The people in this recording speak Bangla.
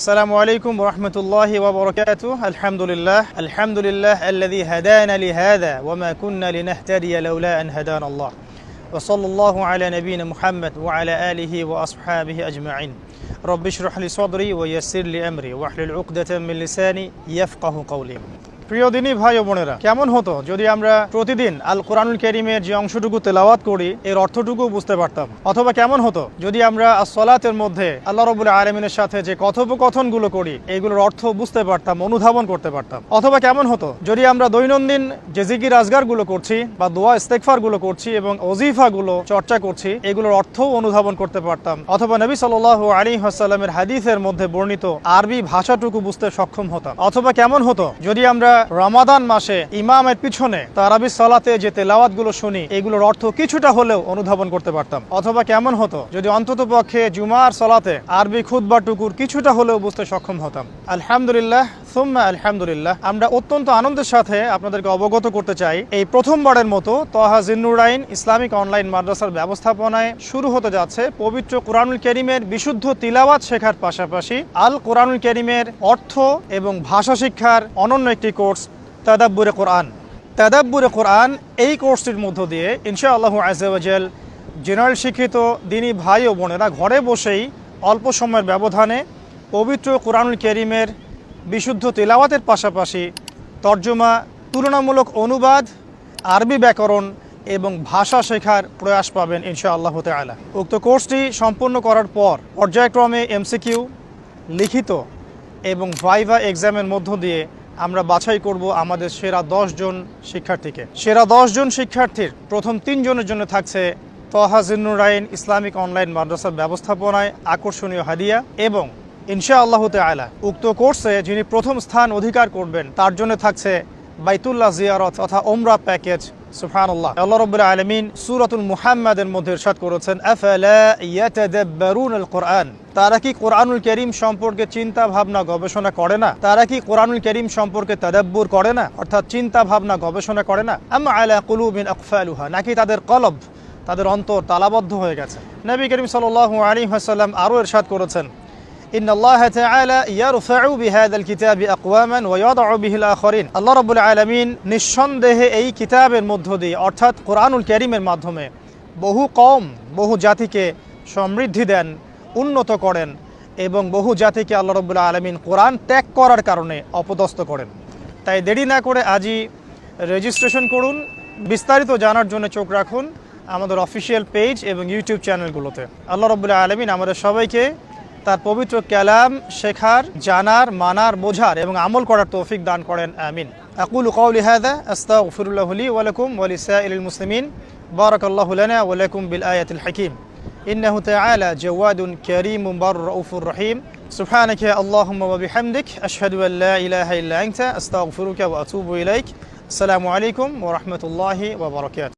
السلام عليكم ورحمة الله وبركاته. الحمد لله الحمد لله الذي هدانا لهذا وما كنا لنهتدي لولا أن هدانا الله. وصلى الله على نبينا محمد وعلى آله وأصحابه أجمعين. رب اشرح لي صدري ويسر لي أمري واحلل عقدة من لساني يفقه قولي. প্রিয় দিনী ভাই ও বোনেরা, কেমন হতো যদি আমরা প্রতিদিন আল কোরআনুল করিমের যে অংশটুকু তেলাওয়াত করি, এর অর্থটুকু বুঝতে পারতাম? অথবা কেমন হতো যদি আমরা সলাতের মধ্যে আল্লাহ রবুল্লা আলমিনের সাথে যে কথোপকথনগুলো করি, এগুলোর অর্থ বুঝতে পারতাম, অনুধাবন করতে পারতাম? অথবা কেমন হতো যদি আমরা দৈনন্দিন যে জিকির আজগারগুলো করছি বা দোয়া ইস্তেকফারগুলো করছি এবং অজিফাগুলো চর্চা করছি, এগুলোর অর্থও অনুধাবন করতে পারতাম? অথবা নবী সাল আলী হাসাল্লামের হাদিসের মধ্যে বর্ণিত আরবি ভাষাটুকু বুঝতে সক্ষম হতাম? অথবা কেমন হতো যদি আমরা রমাদান মাসে ইমামের পিছনে তারাবি সালাতে যে তেলাওয়াতগুলো শুনি, এগুলোর অর্থ কিছুটা হলেও অনুধাবন করতে পারতাম। অথবা কেমন হতো, যদি অন্তত পক্ষে জুমার সলাতে আরবি খুদবা টুকুর কিছুটা হলেও বুঝতে সক্ষম হতাম। আলহামদুলিল্লাহ সুম্মা আলহামদুলিল্লাহ। আমরা অত্যন্ত আনন্দের সাথে আপনাদেরকে অবগত করতে চাই। এই প্রথমবারের মতো তহা জিন্নুরাইন ইসলামিক অনলাইন মাদ্রাসার ব্যবস্থাপনায় শুরু হতে যাচ্ছে। পবিত্র কোরআনুল করিমের বিশুদ্ধ তিলাওয়াত শেখার পাশাপাশি আল কোরআনুল করিমের অর্থ এবং ভাষা শিক্ষার অনন্য একটি কোর্স, তাদাব্বুরে কোরআন। তাদাব্বুরে কোরআন এই কোর্সটির মধ্য দিয়ে ইনশাআল্লাহ আজাল জেনারেল শিক্ষিত দিনী ভাই ও বোনেরা ঘরে বসেই অল্প সময়ের ব্যবধানে পবিত্র কোরআনুল করিমের বিশুদ্ধ তেলাওয়াতের পাশাপাশি তর্জমা, তুলনামূলক অনুবাদ, আরবি ব্যাকরণ এবং ভাষা শেখার প্রয়াস পাবেন ইনশা আল্লাহ তালা উক্ত কোর্সটি সম্পন্ন করার পর পর্যায়ক্রমে এমসিকিউ লিখিত এবং ভাইভা এক্সামের মধ্য দিয়ে আমরা বাছাই করব আমাদের সেরা জন শিক্ষার্থীকে। সেরা জন শিক্ষার্থীর প্রথম তিনজনের জন্য থাকছে তহাজিনুর তহাজিনুরাইন ইসলামিক অনলাইন মাদ্রাসার ব্যবস্থাপনায় আকর্ষণীয় হাদিয়া এবং ইনশা আল্লাহ উক্ত কোর্সে যিনি প্রথম স্থান অধিকার করবেন, তার জন্য থাকছে বাইতুল্লাহ জিয়ারত তথা ওমরা প্যাকেজ। সুফানুল্লাহ আল্লাহ রব্বুল আলমিন সুরাতুল মুহাম্মাদের মধ্যে ইরশাদ করেছেন আল কোরআন তারা কি কোরআনুল করিম সম্পর্কে চিন্তা ভাবনা গবেষণা করে না? তারা কি কোরআনুল করিম সম্পর্কে তাদাব্বুর করে না? অর্থাৎ চিন্তা ভাবনা গবেষণা করে না? আম্মা আলা কুলুবিন আকফালুহা? নাকি তাদের কলব, তাদের অন্তর তালাবদ্ধ হয়ে গেছে? নবী করিম সাল্লাল্লাহু আলাইহি ওয়াসাল্লাম আরও ইরশাদ করেছেন ইন আল্লাহ تعالى يرفع بهذا الكتاب আকওয়ামান ويضع به বিহিল الله رب العالمين আলামিন নিঃসন্দেহে এই কিতাবের মধ্য দিয়ে, অর্থাৎ কোরআনুল কারীমের মাধ্যমে বহু কম বহু জাতিকে সমৃদ্ধি দেন, উন্নত করেন এবং বহু জাতিকে আল্লাহ রবুল্লা আলমিন কোরআন ত্যাগ করার কারণে অপদস্থ করেন। তাই দেরি না করে আজই রেজিস্ট্রেশন করুন, বিস্তারিত জানার জন্য চোখ রাখুন আমাদের অফিসিয়াল পেজ এবং ইউটিউব চ্যানেলগুলোতে আল্লাহ রবুল্লা আলমিন আমাদের সবাইকে তার পবিত্র ক্যালাম শেখার জানার মানার বোঝার এবং আমল করার তৌফিক দান করেন আমিন আকুল কৌলি হাদা আস্তাগফিরুল্লাহ লি ওয়া লাকুম ওয়া লিসাইরিল মুসলিমিন বারাকাল্লাহু লানা ওয়া লাকুম বিল আয়াতিল হাকীম إنه تعالى جواد كريم بر رؤوف رحيم سبحانك اللهم وبحمدك أشهد أن لا إله إلا أنت أستغفرك وأتوب إليك السلام عليكم ورحمة الله وبركاته